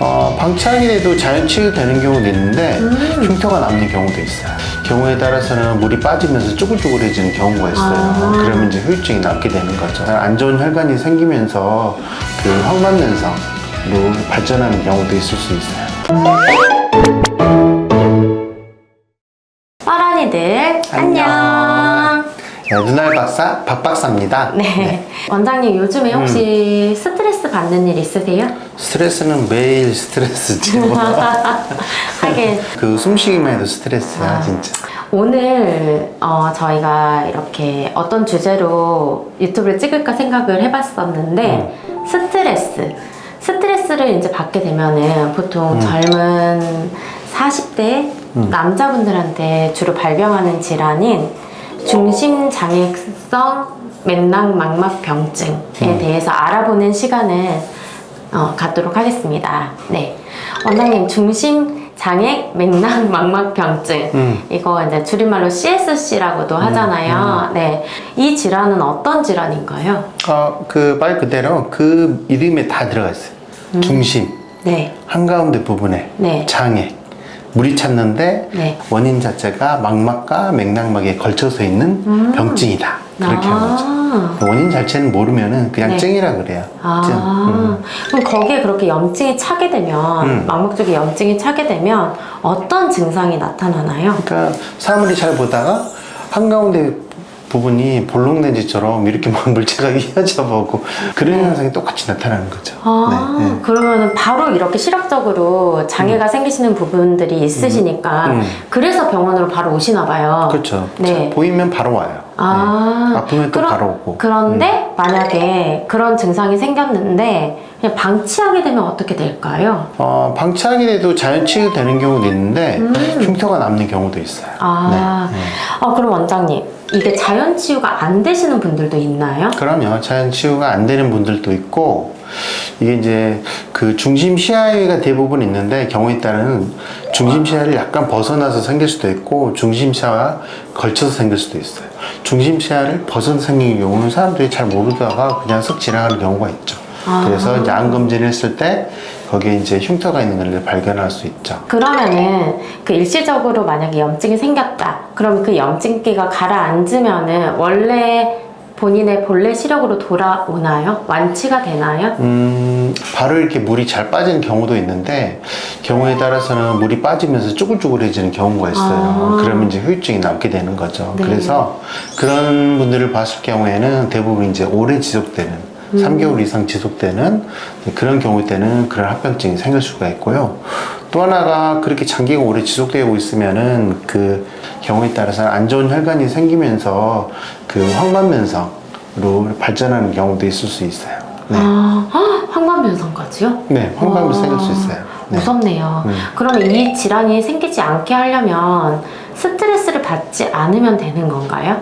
어, 방치하게 돼도 자연 치유되는 경우도 있는데 흉터가 남는 경우도 있어요. 경우에 따라서는 물이 빠지면서 쭈글쭈글해지는 경우가 있어요. 아. 그러면 이제 후유증이 남게 되는 거죠. 안 좋은 혈관이 생기면서 그 황반면성으로 발전하는 경우도 있을 수 있어요. 빠란이들 안녕. 안녕. 네, 눈알 박사 박 박사입니다. 네. 원장님 요즘에 혹시 스트레스 받는 일 있으세요? 스트레스는 매일 스트레스지. 하긴 그 숨쉬기만 해도 스트레스야 진짜. 오늘 어, 저희가 이렇게 어떤 주제로 유튜브를 찍을까 생각을 해봤었는데 스트레스 스트레스를 이제 받게 되면은 보통 젊은 40대 남자분들한테 주로 발병하는 질환인 중심장애성 맥락망막병증에 대해서 알아보는 시간을 어, 갖도록 하겠습니다. 네, 원장님 중심 장애 맥락 망막병증 음. 이거 이제 줄임말로 CSC라고도 하잖아요. 네, 이 질환은 어떤 질환인가요? 어, 그말 그대로 그 이름에 다 들어가 있어요. 중심, 네, 한가운데 부분에 네. 장애, 물이 찼는데 네. 원인 자체가 망막과 맥락막에 걸쳐서 있는 병증이다. 그렇게 한 거죠. 아, 원인 자체는 모르면은 그냥 네. 증이라 그래요. 아, 증. 음. 그럼 거기에 그렇게 염증이 차게 되면 음. 망막 쪽에 염증이 차게 되면 어떤 증상이 나타나나요? 그러니까 사물이 잘 보다가 한가운데 부분이 볼록렌즈처럼 이렇게 막 물체가 이어져 보고 그런 현상이 똑같이 나타나는 거죠. 아, 네, 네. 그러면은 바로 이렇게 시력적으로 장애가 생기시는 부분들이 있으시니까 음. 그래서 병원으로 바로 오시나 봐요. 그렇죠. 네. 자, 보이면 바로 와요. 아, 네. 아프면 또 그러- 바로 오고. 그런데 만약에 그런 증상이 생겼는데 그냥 방치하게 되면 어떻게 될까요? 어, 방치하게 돼도 자연 치유되는 경우도 있는데 흉터가 남는 경우도 있어요. 음. 아, 네, 네. 어, 그럼 원장님 이게 자연 치유가 안 되시는 분들도 있나요? 그럼요. 자연 치유가 안 되는 분들도 있고 이게 이제 그 중심 시야가 대부분 있는데 경우에 따른 중심 시야를 약간 벗어나서 생길 수도 있고 중심 시야와 걸쳐서 생길 수도 있어요. 중심 시야를 벗어서 생긴 경우는 사람들이 잘 모르다가 그냥 쓱 지나가는 경우가 있죠. 아. 그래서 이제 암 검진을 했을 때 거기에 이제 흉터가 있는 걸 발견할 수 있죠. 그러면은 그 일시적으로 만약에 염증이 생겼다. 그럼 그 염증기가 가라앉으면은 원래 본인의 본래 시력으로 돌아오나요? 완치가 되나요? 음, 바로 이렇게 물이 잘 빠지는 경우도 있는데 경우에 따라서는 물이 빠지면서 쭈글쭈글해지는 경우가 있어요. 아. 그러면 이제 후유증이 남게 되는 거죠. 네. 그래서 그런 분들을 봤을 경우에는 대부분 이제 오래 지속되는 음. 3개월 이상 지속되는 그런 경우 때는 그런 합병증이 생길 수가 있고요. 또 하나가 그렇게 장기가 오래 지속되고 있으면은 그 경우에 따라서 안 좋은 혈관이 생기면서 그 황반면성으로 발전하는 경우도 있을 수 있어요. 네. 아, 헉, 황반변성까지요? 네, 황반도 와, 생길 수 있어요. 네. 무섭네요. 음. 그러면 이 질환이 생기지 않게 하려면 스트레스를 받지 않으면 되는 건가요?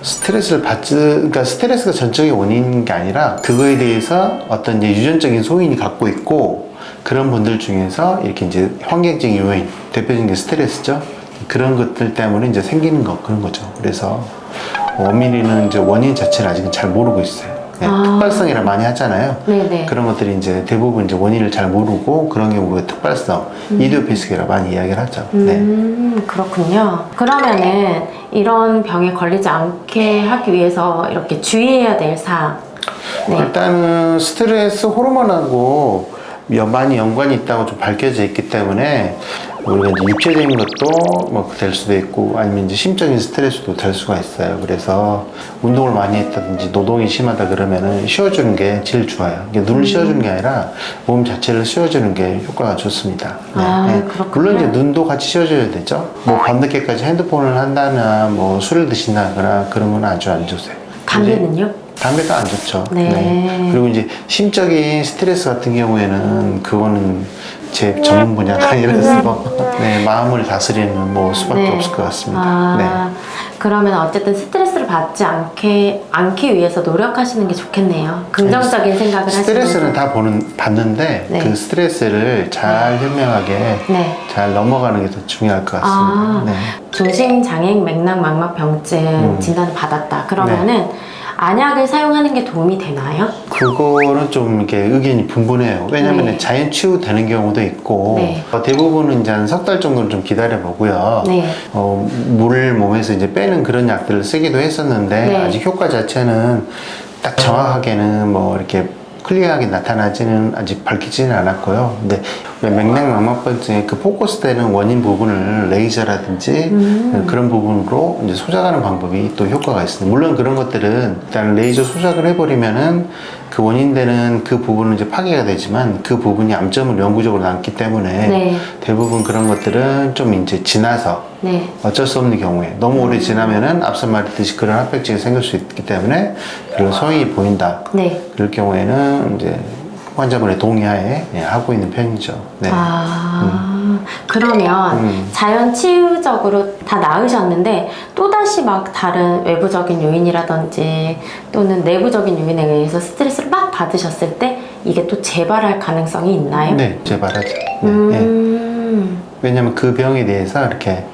스트레스를 받지, 그러니까 스트레스가 전적인 원인인 게 아니라 그거에 대해서 어떤 이제 유전적인 소인이 갖고 있고 그런 분들 중에서 이렇게 이제 환경적인 요인, 대표적인 게 스트레스죠. 그런 것들 때문에 이제 생기는 거, 그런 거죠. 그래서 원인은 이제 원인 자체를 아직은 잘 모르고 있어요. 네, 아. 특발성이라 많이 하잖아요. 네네. 그런 것들이 이제 대부분 이제 원인을 잘 모르고 그런 경우에 특발성, 이디오피스기라 많이 이야기를 하죠. 네. 음, 그렇군요. 그러면은 이런 병에 걸리지 않게 하기 위해서 이렇게 주의해야 될 사항. 네. 일단은 스트레스 호르몬하고 연- 많이 연관이 있다고 좀 밝혀져 있기 때문에 우리가 이제 육체적인 것도 뭐 될 수도 있고 아니면 이제 심적인 스트레스도 될 수가 있어요. 그래서 운동을 많이 했다든지 노동이 심하다 그러면은 쉬어주는 게 제일 좋아요. 이게 눈을 쉬어주는 게 아니라 몸 자체를 쉬어주는 게 효과가 좋습니다. 네, 아, 네. 그렇군요. 물론 이제 눈도 같이 쉬어줘야 되죠. 뭐 밤늦게까지 핸드폰을 한다나 뭐 술을 드신다거나 그런 건 아주 안 좋으세요. 담배는요? 담배도 안 좋죠. 네. 그리고 이제 심적인 스트레스 같은 경우에는 그거는 제 전문 분야가 아니라서 네, 마음을 다스리는 뭐 수밖에 없을 것 같습니다. 아, 그러면 어쨌든 스트레스를 받지 않게 않기 위해서 노력하시는 게 좋겠네요. 긍정적인 생각을 네. 하시면서. 스트레스는 다 보는 받는데 네. 그 스트레스를 잘 현명하게 네. 잘 넘어가는 게 더 중요할 것 같습니다. 아, 네. 중심 장애 맥락 망막병증 음. 진단을 받았다. 그러면은 안약을 사용하는 게 도움이 되나요? 그거는 좀 이렇게 의견이 분분해요. 왜냐하면 네. 자연 치유되는 경우도 있고 네. 어, 대부분은 이제 한 석 달 정도는 좀 기다려 보고요. 네. 어, 물을 몸에서 이제 빼는 그런 약들을 쓰기도 했었는데 네. 아직 효과 자체는 딱 정확하게는 뭐 이렇게 클리어하게 나타나지는 아직 밝히지는 않았고요. 근데 왜 맥락 망막병증의 그 포커스되는 원인 부분을 레이저라든지 음. 그런 부분으로 이제 소작하는 방법이 또 효과가 있습니다. 물론 그런 것들은 일단 레이저 소작을 해버리면은 그 원인되는 그 부분은 이제 파괴가 되지만 그 부분이 암점을 영구적으로 남기 때문에 네. 대부분 그런 것들은 좀 이제 지나서 네. 어쩔 수 없는 경우에 너무 오래 지나면은 앞서 말했듯이 그런 합병증이 생길 수 있기 때문에 그런 성이 보인다. 네. 그럴 경우에는 이제 환자분의 동의하에 예, 하고 있는 편이죠. 네. 아, 그러면 음. 자연 치유적으로 다 나으셨는데 또다시 막 다른 외부적인 요인이라든지 또는 내부적인 요인에 의해서 스트레스를 막 받으셨을 때 이게 또 재발할 가능성이 있나요? 네, 재발하죠. 네, 예. 음, 왜냐하면 그 병에 대해서 이렇게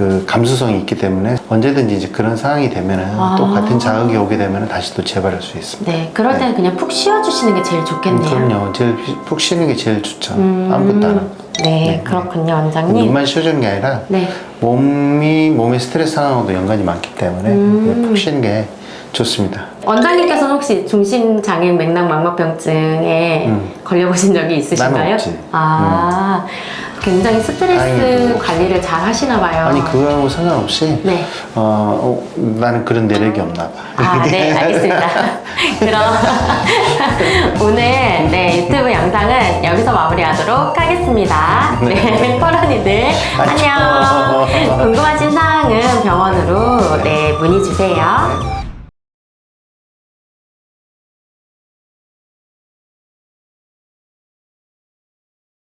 그 감수성이 있기 때문에 언제든지 이제 그런 상황이 되면은 아. 또 같은 자극이 오게 되면은 다시 또 재발할 수 있습니다. 네. 그럴 때는 그냥 푹 쉬어주시는 게 제일 음, 좋겠네요. 그럼요. 제일 푹 쉬는 게 제일 좋죠. 음, 아무것도 안 하고. 네, 그렇군요, 원장님. 눈만 쉬어주는 게 아니라 네. 몸이 몸의 스트레스 상황과도 연관이 많기 때문에 음. 푹 쉬는 게 좋습니다. 원장님께서는 혹시 중심 장애 맥락 망막병증에 음. 걸려보신 적이 있으신가요? 나는 없지. 아, 굉장히 스트레스 다행히도. 관리를 잘 하시나 봐요. 아니 그거하고 상관없이 네. 어, 어, 나는 그런 내력이 없나 봐. 아, 네, 알겠습니다. 그럼 오늘 네, 유튜브 영상은 여기서 마무리하도록 하겠습니다. 네, 포런이들 안녕. 궁금하신 사항은 병원으로 네, 문의 주세요.